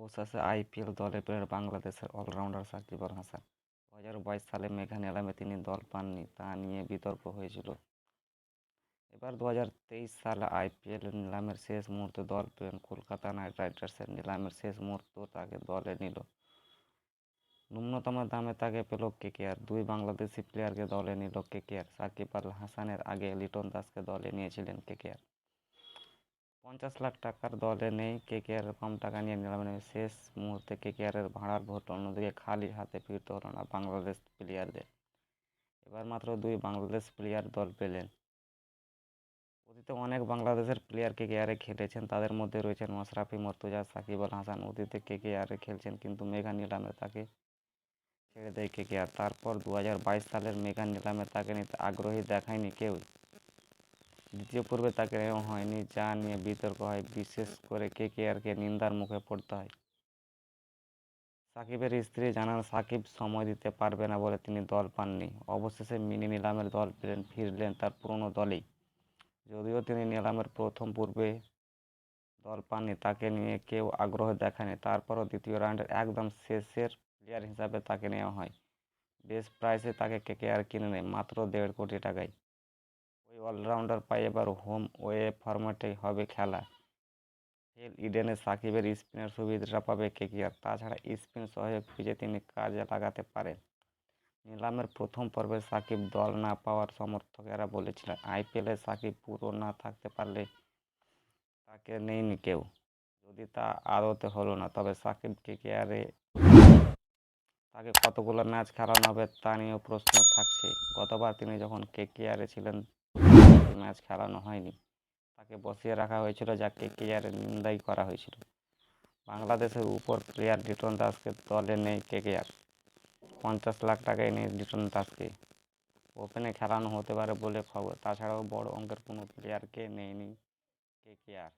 অবশেষে আইপিএল দলে পেলেন বাংলাদেশের অলরাউন্ডার সাকিব আল হাসান। দু হাজার বাইশ সালে মেঘা নিলামে তিনি দল পাননি, তা নিয়ে বিতর্ক হয়েছিল। এবার দু হাজার তেইশ সালে আইপিএল নিলামের শেষ মুহূর্তে দল পেলেন কলকাতা নাইট রাইডার্সের নিলামের শেষ মুহূর্ত তাকে দলে নিল। ন্যূনতম দামে তাকে পেল কেকেআর। দুই বাংলাদেশি প্লেয়ারকে দলে নিল কেকেআর। সাকিব আল হাসানের আগে লিটন দাসকে দলে নিয়েছিলেন কেকেআর। পঞ্চাশ লাখ টাকার দলে নেই। কেকেআর কম টাকা নিয়ে নিলামে শেষ মুহূর্তে কেকেআরের ভাড়ার ভোট অন্যদিকে খালি হাতে ফিরতে হলো না বাংলাদেশ প্লেয়ারদের এবার মাত্র দুই বাংলাদেশ প্লেয়ার দল পেলেন। অতীতে অনেক বাংলাদেশের প্লেয়ার কেকেআরে খেলেছেন। তাদের মধ্যে রয়েছেন মাশরাফি, মর্তুজা, সাকিব আল হাসান। অতীতে কেকেআরে খেলছেন কিন্তু মেগা নিলামে তাকে ছেড়ে দেয় কেকেআর তারপর দু হাজার বাইশ সালের মেগা নিলামে তাকে নিতে আগ্রহী দেখায়নি কেউ দ্বিতীয় পর্বে তাকে নেওয়া হয়নি, যা নিয়ে বিতর্ক হয়। বিশেষ করে কে কে কেকেআরকে নিন্দার মুখে পড়তে হয়। সাকিবের স্ত্রী জানান, সাকিব সময় দিতে পারবে না বলে তিনি দল পাননি। অবশেষে মিনি নিলামের দল পেলেন ফিরলেন তার পুরনো দলেই। যদিও তিনি নিলামের প্রথম পূর্বে দল পাননি, তাকে নিয়ে কেউ আগ্রহ দেখায়নি। তারপরও দ্বিতীয় রাউন্ডের একদম শেষের প্লেয়ার হিসাবে তাকে নেওয়া হয়। বেস্ট প্রাইসে তাকে কেকেআর কিনে নেয়, মাত্র দেড় কোটি টাকায়। অলরাউন্ডার পায় এবার হোম ওয়ে ফরম্যাটেই হবে খেলা। হেল ইডেনে সাকিবের স্পিনের সুবিধাটা পাবে কেকেআর। তাছাড়া স্পিন সহায়ক পিচে তিনি কাজে লাগাতে পারেন। নিলামের প্রথম পর্বে সাকিব দল না পাওয়ার সমর্থকেরা বলেছিলেন, আইপিএলে সাকিব পুরো না থাকতে পারলে তাকে নেয়নি কেউ। যদি তা আদতে হলো না, তবে সাকিব কেকেআরে তাকে কতগুলো ম্যাচ খেলানো হবে তা নিয়েও প্রশ্ন থাকছে। গতবার তিনি যখন কেকেআরে ছিলেন ম্যাচ খেলানো হয়নি। তাকে বসিয়ে রাখা হয়েছিল যা কেকেআরের নিন্দাই করা হয়েছিল। বাংলাদেশের উপর প্লেয়ার লিটন দাসকে দলে নেই কেকেআর পঞ্চাশ লাখ টাকায় নেই লিটন দাসকে ওপেনে খেলানো হতে পারে বলে খবর। তাছাড়াও বড় অঙ্কের কোনো প্লেয়ারকে নেয়নি কেকেআর